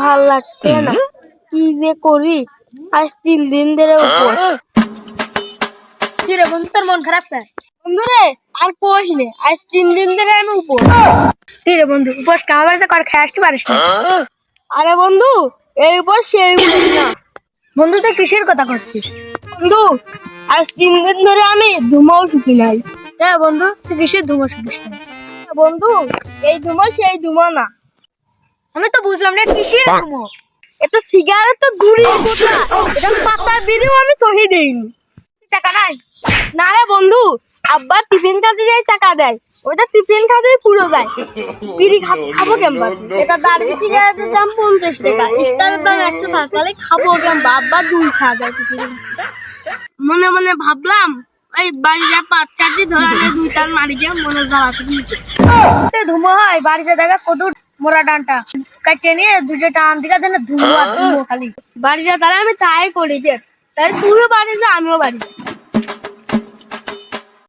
ভালো লাগছে না। কি যে করি? আজ তিন দিন ধরে উপোস। বন্ধু তোর মন খারাপ তাই বন্ধু রে আর কোষ নে আজ তিন দিন ধরে আমি উপোস। বন্ধু উপোস কর খেয়ে আসতে পারিস না। আরে বন্ধু এই উপোস সেই উপোস না। বন্ধু তুই কিসের কথা করছিস? বন্ধু আজ তিন দিন ধরে আমি ধুমাও শুকি নাই। হ্যাঁ বন্ধু তুই কিসের ধুমা শুনিস না? বন্ধু এই ধুমা সেই ধুমা না। আমি তো বুঝলাম না কিসের ধুমো এটা সিগারেট তো দূরের কথা। এটা পাতা বিড়িও আমি সহি দেইনি। টাকা নাই। না রে বন্ধু আব্বা টিফিন খাতে যাই টাকা দেয়। ওটা টিফিন খাতেই পুরো যায় বিড়ি খাব কেমবা এটা দাঁড়িয়ে সিগারেটের দাম পঞ্চাশ টাকা? স্টারের দাম একশো টাকা তাহলে খাব কেমবা আব্বা দুই খাওয়া যায় টিফিন মনে মনে ভাবলাম ওই বাড়ি যা পাট কাটি ধরা দুই টান মারি গিয়ে মনে জ্বালাতে দিয়েছে তে ধুমো হয় বাড়িতে দেখা কত মোরা ডানটা কাটিয়ে নিয়ে দুটো টান দিকে দেন ধুমো আর ধুমো খালি বাড়ি যা তাহলে আমি তাই করি যে তাই তুইও বাড়ি যা আমিও বাড়ি যাই।